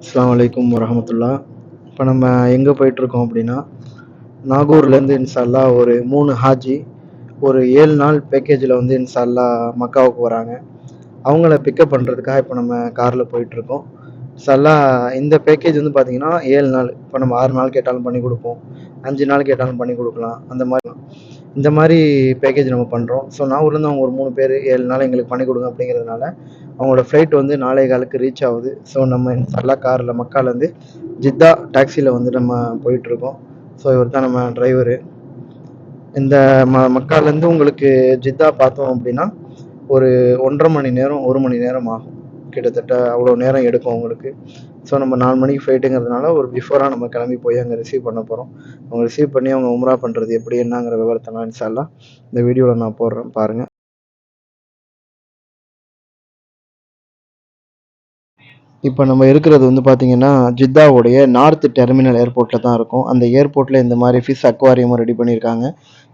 அஸ்லாம் வலைக்கம் வரமத்துல்லா இப்போ நம்ம எங்கே போயிட்டுருக்கோம் அப்படின்னா நாகூர்லேருந்து இன்சால்லா ஒரு மூணு ஹாஜி ஒரு ஏழு நாள் பேக்கேஜில் வந்து இன்சால்லா மக்காவுக்கு வராங்க. அவங்கள பிக்கப் பண்ணுறதுக்காக இப்போ நம்ம காரில் போயிட்டுருக்கோம். இன்ஷால்லா இந்த பேக்கேஜ் வந்து பார்த்திங்கன்னா ஏழு நாள். இப்போ நம்ம ஆறு நாள் கேட்டாலும் பண்ணி கொடுப்போம். அஞ்சு நாள் கேட்டாலும் பண்ணி கொடுக்கலாம். அந்த மாதிரி இந்த மாதிரி பேக்கேஜ் நம்ம பண்ணுறோம் ஸோ நான் ஊர்லேருந்து அவங்க ஒரு மூணு பேர் ஏழு நாள் எங்களுக்கு பண்ணி கொடுங்க அப்படிங்கிறதுனால அவங்களோட ஃப்ளைட் வந்து நாளை காலுக்கு ரீச் ஆகுது. ஸோ நம்ம நல்லா காரில் மக்காலேருந்து ஜித்தா டாக்ஸியில் வந்து நம்ம போயிட்டுருக்கோம். ஸோ இவர் தான் நம்ம டிரைவரு இந்த ம மக்காலேருந்து உங்களுக்கு ஜித்தா பார்த்தோம் அப்படின்னா ஒரு ஒன்றரை மணி நேரம் ஒரு மணி நேரம் ஆகும். கிட்டத்தட்ட அவ்வளோ நேரம் எடுக்கும் அவங்களுக்கு. ஸோ நம்ம நாலு மணிக்கு ஃப்ளைட்டுங்கிறதுனால ஒரு பிஃபோராக நம்ம கிளம்பி போய் அங்கே ரிசீவ் பண்ண போகிறோம் அவங்க ரிசீவ் பண்ணி அவங்க உம்ரா பண்ணுறது எப்படி என்னங்கிற விவரத்தெல்லாம் இன்ஷால்லாம் இந்த வீடியோவில் நான் போடுறேன். பாருங்கள் இப்போ நம்ம இருக்கிறது வந்து பார்த்திங்கன்னா ஜித்தாவுடைய நார்த் டெர்மினல் ஏர்போர்ட்டில் தான் இருக்கும். அந்த ஏர்போர்ட்டில் இந்த மாதிரி ஃபிஷ் அக்வாரியமும் ரெடி பண்ணியிருக்காங்க.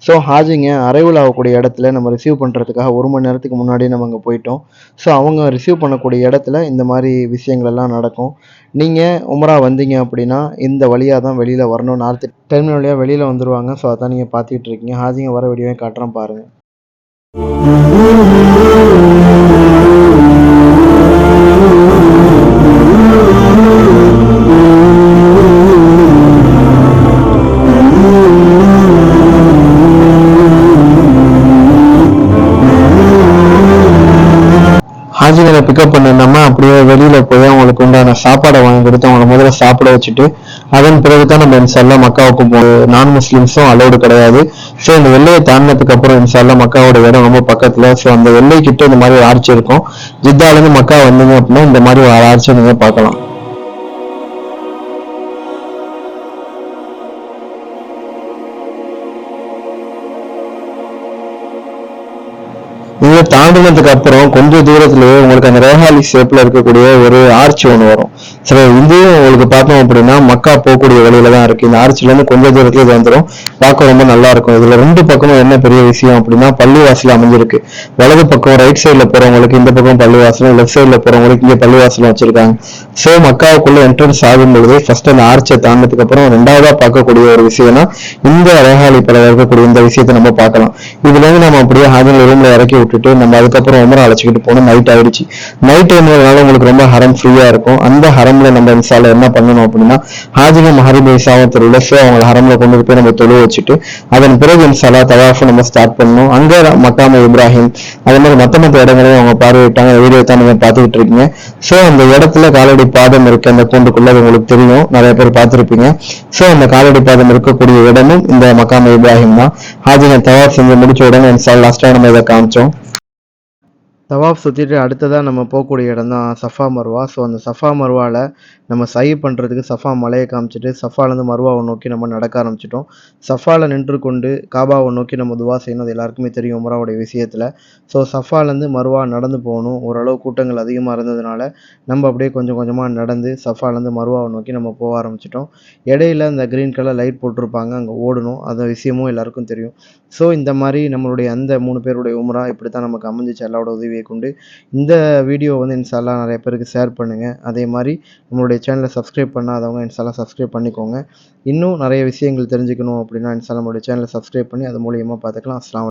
ஸோ ஹாஜிங்க அரைவல் ஆகக்கூடிய இடத்துல நம்ம ரிசீவ் பண்ணுறதுக்காக ஒரு மணி நேரத்துக்கு முன்னாடியே நம்ம அங்கே போயிட்டோம். ஸோ அவங்க ரிசீவ் பண்ணக்கூடிய இடத்துல இந்த மாதிரி விஷயங்கள் எல்லாம் நடக்கும். நீங்கள் உமரா வந்தீங்க அப்படின்னா இந்த வழியாக தான் வெளியில் வரணும். நார்த் டெர்மினல் வழியாக வெளியில் வந்துடுவாங்க ஸோ அதான் நீங்கள் பார்த்துக்கிட்டு இருக்கீங்க. ஹாஜிங்க வர வீடியோவே காட்டுறேன் பாருங்கள் ஹாஜிகளை பிக்கப் பண்ணிருந்தோமா அப்படியே வெளியில போய் அவங்களுக்கு உண்டான சாப்பாடை வாங்கி கொடுத்து அவங்கள முதல்ல சாப்பிட வச்சுட்டு அதன் பிறகு தான் நம்ம இன்ஷால்லா மக்காவுக்கு போகும் நான் முஸ்லிம்ஸும் அலோடு கிடையாது. ஸோ இந்த வெள்ளையை தாண்டினதுக்கு அப்புறம் இன்ஷால்லா மக்காவோட இடம் ரொம்ப பக்கத்துல. ஸோ அந்த வெள்ளை கிட்ட இந்த மாதிரி ஒரு ஆர்ச்சி இருக்கும். ஜித்தாலேருந்து மக்கா வந்தீங்க அப்படின்னா இந்த மாதிரி ஒரு ஆர்ச்சி நீங்க பார்க்கலாம். இதை தாண்டினதுக்கு அப்புறம் கொஞ்சம் தூரத்துலயே உங்களுக்கு அந்த ரேஹாலி ஷேப்ல இருக்கக்கூடிய ஒரு ஆர்ச் ஒன்று வரும். சரி இதுவும் உங்களுக்கு பார்த்தோம் அப்படின்னா மக்கா போகக்கூடிய வழியில தான் இருக்கு. இந்த ஆர்ச்சிலேருந்து இருந்து கொஞ்சம் தூரத்துல இது வந்துடும் பார்க்க ரொம்ப நல்லா இருக்கும். இதுல ரெண்டு பக்கமும் என்ன பெரிய விஷயம் அப்படின்னா பள்ளிவாசல் அமைஞ்சிருக்கு. வலது பக்கம் ரைட் சைட்ல போறவங்களுக்கு இந்த பக்கம் பள்ளிவாசலும் லெஃப்ட் சைட்ல போறவங்களுக்கு இங்க பள்ளிவாசலும் வச்சிருக்காங்க. ஸோ மக்காவுக்குள்ள என்ட்ரன்ஸ் ஆகும் பொழுது ஃபர்ஸ்ட் அந்த ஆர்ச்சை தாண்டதுக்கு அப்புறம் ரெண்டாவதா பார்க்கக்கூடிய ஒரு விஷயம்னா இந்த ரேஹாலி பல இருக்கக்கூடிய இந்த விஷயத்தை நம்ம பார்க்கலாம். இதுல இருந்து நம்ம அப்படியே ஹாஜன் ரூம்ல இறக்கி விட்டுட்டு நம்ம அதுக்கப்புறம் உமரை அழைச்சிக்கிட்டு போனோம் நைட் ஆயிடுச்சு. நைட் டைம்லனால உங்களுக்கு ரொம்ப ஹரம் ஃப்ரீயா இருக்கும். அந்த ஹரம் ஹரம்ல நம்ம இன்சால என்ன பண்ணணும் அப்படின்னா ஹாஜிக மஹரிபை சாவத்தில் ஸோ அவங்க ஹரம்ல கொண்டு போய் நம்ம தொழு வச்சுட்டு அதன் பிறகு இன்சாலா தவாஃப் நம்ம ஸ்டார்ட் பண்ணணும். அங்க மக்காம இப்ராஹிம் அதே மாதிரி மத்த மத்த இடங்களையும் அவங்க பார்வையிட்டாங்க. வீடியோ தான் நீங்க பார்த்துக்கிட்டு இருக்கீங்க. ஸோ அந்த இடத்துல காலடி பாதம் இருக்கு. அந்த கூண்டுக்குள்ள அது உங்களுக்கு தெரியும். நிறைய பேர் பார்த்துருப்பீங்க. ஸோ அந்த காலடி பாதம் இருக்கக்கூடிய இடமும் இந்த மக்காம இப்ராஹிம் தான். ஹாஜிங்க தவாஃப் செஞ்சு முடிச்ச உடனே இன்சால் லாஸ்டா நம்ம இதை காமிச்சோம். தவாஃப் சுற்றிட்டு அடுத்ததாக நம்ம போகக்கூடிய இடம் தான் சஃபா மர்வா. ஸோ அந்த சஃபா மர்வாவில் நம்ம சை பண்ணுறதுக்கு சஃபா மலையை காமிச்சிட்டு சஃபாலேருந்து மர்வாவை நோக்கி நம்ம நடக்க ஆரம்பிச்சிட்டோம். சஃபாவில் நின்று கொண்டு காபாவை நோக்கி நம்ம துவா செய்யணும். அது எல்லாருக்குமே தெரியும் உமராவுடைய விஷயத்தில். ஸோ சஃபாலேருந்து மர்வா நடந்து போகணும். ஓரளவு கூட்டங்கள் அதிகமாக இருந்ததுனால நம்ம அப்படியே கொஞ்சம் கொஞ்சமாக நடந்து சஃபாலேருந்து மர்வாவை நோக்கி நம்ம போக ஆரம்பிச்சிட்டோம். இடையில அந்த க்ரீன் கலர் லைட் போட்டிருப்பாங்க அங்கே ஓடணும். அந்த விஷயமும் எல்லாருக்கும் தெரியும். ஸோ இந்த மாதிரி நம்மளுடைய அந்த மூணு பேருடைய உமரா இப்படி தான் நமக்கு அமைஞ்சிச்சு. உதவி உதவியை கொண்டு இந்த வீடியோ வந்து இன்ஷால்லா நிறைய பேருக்கு ஷேர் பண்ணுங்கள் அதே மாதிரி நம்மளுடைய சேனலை சப்ஸ்கிரைப் பண்ணாதவங்க இன்ஷால்லா சப்ஸ்கிரைப் பண்ணிக்கோங்க. இன்னும் நிறைய விஷயங்கள் தெரிஞ்சுக்கணும் அப்படின்னா இன்ஷால்லா நம்மளுடைய சேனலை சப்ஸ்கிரைப் பண்ணி அது மூலியமாக பார்த்துக்கலாம். அஸ்லாம்